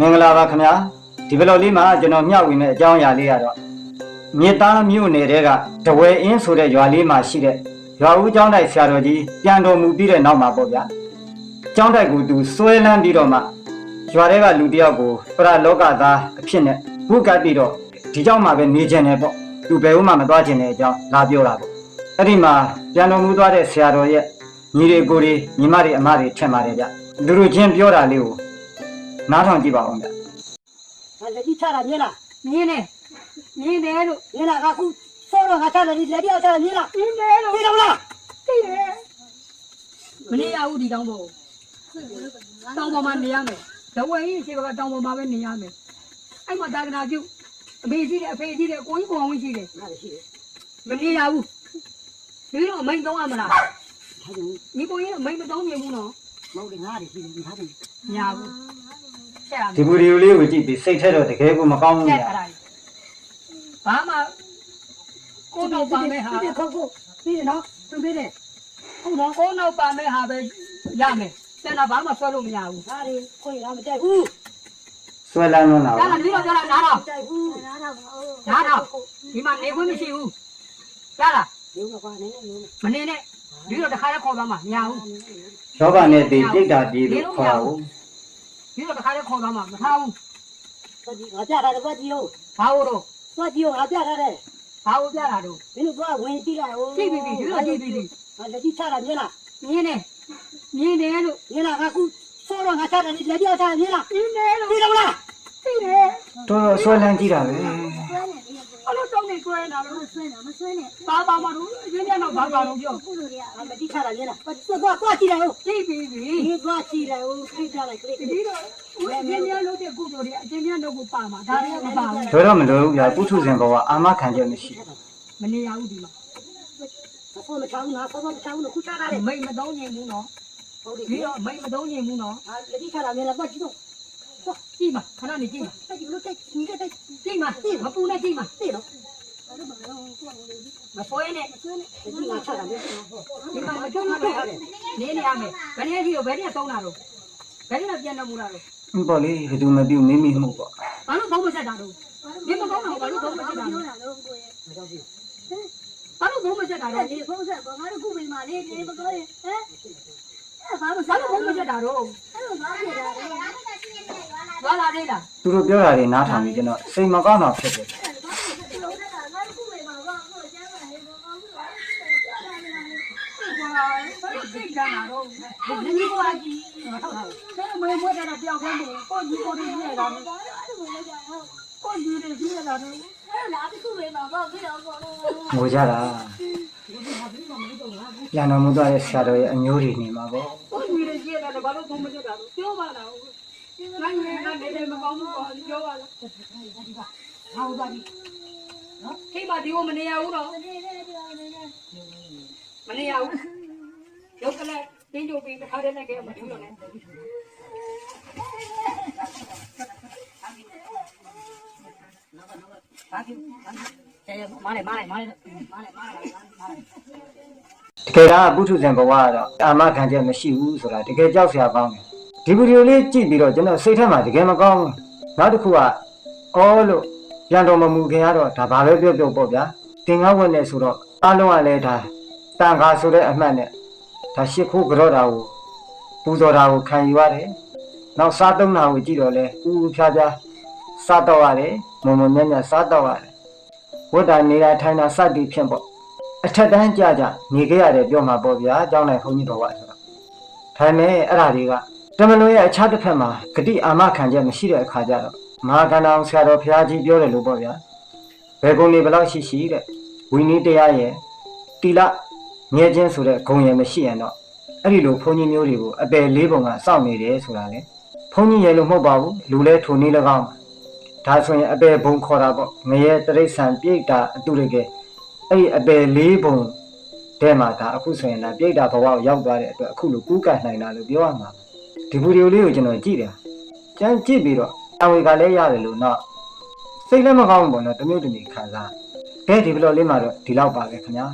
မင်္ဂလာပါခင်ဗျာဒီဘလော့လေးမှာကျွန်တော်မျှဝေမယ့်အကြောင်းအရာလေးကတော့မြေသားမြို့နယ်တဲကတဝဲအင်းဆိုတဲ့ရွာလေးမှာရှိတဲ့ရွာဦးကျောင်းတိုက်ဆရာတော်ကြီးပြန်တော်မူပြီးတဲ့နောက်မှာပေါ့ဗျာကျောင်းတိုက်ကိုသူဆွဲလန်းပြီးတော့မှရွာတဲကလူတယောက်ကိုပရလောကသားအဖြစ်နဲ့ဘုကတ်ပြီးတော့ဒီကြောင့်မှပဲနေကျင်တယ်ပေါ့သူဘယ်ဥမှမသွားကျင်တဲ့အကြောင်းလာပြောတာပေါ့အဲ့ဒီမှာပြန်တော်မူသွားတဲ့ဆရာတော်ရဲ့ညီတွေကိုယ်တွေညီမတွေအမတွေထင်ပါတယ်ဗျလူလူချင်းပြောတာလေးကို နားထောင်ကြည့်ပါဦးဗျဟာလက်ကြီးချတာမြင်လားမြင်းနေမြင်းတယ်လို့မြင်လားကခုစောတော့ငါချတယ်လက်ကြီးအောင်ချတယ်မြင်လားမြင်းတယ်လို့သိတော့မလားသိတယ်မနေရဘူးဒီတောင်းပေါ်တောင်းပေါ်မှာနေရမယ်ဒဝဲကြီးရှိဘကတောင်းပေါ်မှာပဲနေရမယ်အဲ့မှာတာကနာပြုအမေကြီးတယ်အဖေကြီးတယ်ကိုကြီးကိုအောင်ကြီးရှိတယ်ငါလည်းရှိတယ်မနေရဘူးဒီတော့မိန်တော့အမလားဒါကြောင့်ဒီကိုကြီးမိန်မတော့မြင်ဘူးနော်မဟုတ်တယ်ငါလည်းရှိတယ်ငါလည်းညာဘူးဆက်ရမယ် ဒီဗီဒီယိုလေးကိုကြည့်ပြီးစိတ်ထဲတော့တကယ်ကိုမကောင်းဘူးဆက်ဗျာရတာဘာမှကိုတော့ပါမယ်ဟာဒီခေါကိုပြီးနော်သူပြီးတယ်ဟုတ်တော့ကိုတော့ပါမယ်ဟာပဲရမယ်ဆက်တာဘာမှဆွဲလို့မရဘူးငါလည်းကိုရမတိုက်ဘူးဆွဲလန်းလွန်းတာဒါပါကဒီတော့ကြလားနားတော့တိုက်ဘူးနားတော့ဒီမှာနေခွင့်မရှိဘူးရလားဒီကကွာနေနေနေမနေနဲ့ဒီတော့တခါလဲခေါ်သွားမှာမရဘူးယောဂနဲ့ဒီပြိတ္တာပြည်လို့ခေါ်တာကို ဒီတော့တခါလဲခေါ်သွားမှာမထားဘူးသွားကြည့်ငါပြတာတော့သွားကြည့်ဦးဘာလို့တော့သွားကြည့်ဦးငါပြတာတဲ့ဘာလို့ပြတာတော့မင်းတို့သွားဝင်ကြည့်လိုက်ဦးကြည့်ပြီပြီဒီတော့ကြည့်ပြီပြီငါလက်ကြီးချတာမြင်လားမြင်းနေမြင်းတယ်လို့မြင်လားကခုစောတော့ငါချတယ်လက်ကြီးအောင်ချတယ်မြင်လားမြင်းတယ်လို့သိတော့မလားသိတယ်တော်တော်ဆွဲလန်းကြည့်တာပဲအလို့တောင်း နေကျွဲနေတာလို့ဆွဲတာမဆွဲနဲ့ဘာဘာမှလို့အရင်ကတော့ဘာဘာလို့ပြောခုလိုတွေကငါလက်ကြီးချတာမြင်လားသွားသွားသွားကြည့်လိုက်ဦးကြည့်ပြီပြီဒီသွားကြည့်လိုက်ဦးခိကြလိုက်ကလေးဒီတော့အရင်များလို့တဲ့ကုသိုလ်တွေအရင်များတော့ကိုပါမှာဒါတွေကမပါဘူးတော်တော့မလို့ဘူးဗျာပုထုဇဉ်ဘဝအာမခံချက်မရှိမနေရဘူးဒီမှာဆောမချောင်းနာဆောမချောင်းကိုခုချတာလေမိတ်မတော့ညင်ဘူးနော်ဟုတ်တယ်ဒီတော့မိတ်မတော့ညင်ဘူးနော်ဟာလက်ကြီးချတာမြင်လားသွားကြည့်တော့ကြည့်မှာခဏနေကြည့်မှာတက်ကြည့်လို့တက်ညီတက်တက်ကြည့်မှာမပူနဲ့ကြည့်မှာသိတော့ မဆွဲနဲ့လက်ကြီးငါချတာမြင်လားဒီမှာမကျွတ်လို့နေနေရမယ်ဘယ်နည်းကြီးကိုဘယ်နည်းသုံးတာတော့ဘယ်နည်းပြန်တော့မူတာတော့ဘူးပေါ့လေဘယ်သူမပြုမိမိမှုပေါ့ဘာလို့သုံးမဆက်တာတော့ဒီမကောင်းတော့ဘာလို့သုံးမဆက်တာပြောတော့တာတော့ကိုယ်ရဲ့မကြောက်ဘူးဘာလို့သုံးမဆက်တာတော့ဒီဖုန်းဆက်ပေါ့ငါတို့ခုမိမှာလေးနေမကောရင်ဟမ်အဲ့ဘာလို့ဘာလို့သုံးမဆက်တာတော့အဲ့လိုဘာဖြစ်တာလဲသွားလာသေးလားသူတို့ပြောတာတွေနားထောင်ပြီးကျွန်တော်စိတ်မကောင်းတော့ဖြစ်တယ် ငါတို့ခုမိမှာဘာလို့ကျမ်းပါလဲဘာလို့လဲပြောတာလဲ ဘာလို့သိကြတာတော့ဒီနေ့ကကြီးဆဲမွေးမွေးတာတယောက်တည်းကိုကြီးကိုကြီးနေတာဘာလို့အဲ့လိုလဲကြာဟုတ်ကိုကြီးတွေကြီးနေတာတော့အဲ့လာတစ်ခုမိမှာဘာဖြစ်တော့ဘောလို့ငိုကြတာပြန်တော်မူသွားတဲ့ဆရာတော်ရဲ့အမျိုးတွေနေမှာပေါ့ကိုကြီးတွေကြီးနေတာဘာလို့သုံးမဆက်တာတော့ပြောပါလားနိုင်နေကနေတယ်မကောင်းဘူးပေါ့ပြောပါလားဟောသွားပြီနော်ခိမဒီကိုမနေရဘူးတော့နေနေပြောနေနေမနေရဘူး ရုပ်ကလေးတင်းကြိုပြီးတစ်ခါတည်းနဲ့ကဲမထူးလို့နဲ့ဘာဖြစ်လဲမားလေမားလေမားလေမားလေမားလေမားလေတကယ်တော့ပုထုဇဉ်ဘဝကတော့အာမခံချက်မရှိဘူးဆိုတာတကယ်ကြောက်စရာကောင်းတယ်ဒီဗီဒီယိုလေးကြည့်ပြီးတော့ကျွန်တော်စိတ်ထဲမှာတကယ်မကောင်းဘူးနောက်တစ်ခုကအော်လို့ပြန်တော်မမူခင်ကတော့ဒါဘာပဲပြောပြောပေါ့ဗျာတင်ကားဝက်နေဆိုတော့အားလုံးကလည်းဒါတန်ခါဆိုတဲ့အမှတ်နဲ့ ဒါရှစ်ခိုးကြော့တာကိုပူဇော်တာကိုခံယူရတယ်နောက်စားသုံးတာကိုကြည့်တော့လဲဥဥဖြားဖြားစားတော့ရတယ်မုံမုံမြတ်မြတ်စားတော့ရတယ်ဝတ်တာနေတာထိုင်တာစသည်ဖြင့်ပေါ့အထက်တန်းကြကြနေခဲ့ရတယ်ပြောမှာပေါ့ဗျာအကြောင်းလိုက်ခွန်ကြီးတော်ကဆိုတော့ဒါနဲ့အဲ့ဒါတွေကတမလွန်ရဲ့အခြားတစ်ဖက်မှာဂတိအာမခံချက်မရှိတဲ့အခါကျတော့မဟာကန္တောင်ဆရာတော်ဘုရားကြီးပြောတယ်လို့ပေါ့ဗျာဘယ်ကုံနေဘယ်လောက်ရှိရှိတဲ့ဝိနည်းတရားရဲ့တိလ ငဲခြင်းဆိုတဲ့ဂုံရယ်မရှိရင်တော့အဲ့ဒီလိုဘုန်းကြီးမျိုးတွေကိုအပယ်လေးပုံကစောင့်နေတယ်ဆိုတာလေဘုန်းကြီးရဲ့လို့မဟုတ်ပါဘူးလူလဲထုံနေ၎င်းဒါဆိုရင်အပယ်ဘုံခေါ်တာပေါ့ငရဲတရိษံပြိတ္တာအတုရကေအဲ့ဒီအပယ်လေးပုံတဲမှာဒါအခုဆိုရင်ဒါပြိတ္တာဘဝကိုရောက်သွားတဲ့အတွက်အခုလိုကူးကန်နိုင်တာလို့ပြောရမှာဒီဗီဒီယိုလေးကိုကျွန်တော်ကြည့်တယ်ကြမ်းကြည့်ပြီးတော့အဝေကလည်းရတယ်လို့တော့စိတ်လည်းမကောင်းဘူးပေါ့နော်တမျိုးတမျိုးခံစားကဲဒီဗီဒီယိုလေးမှာတော့ဒီလောက်ပါပဲခင်ဗျာ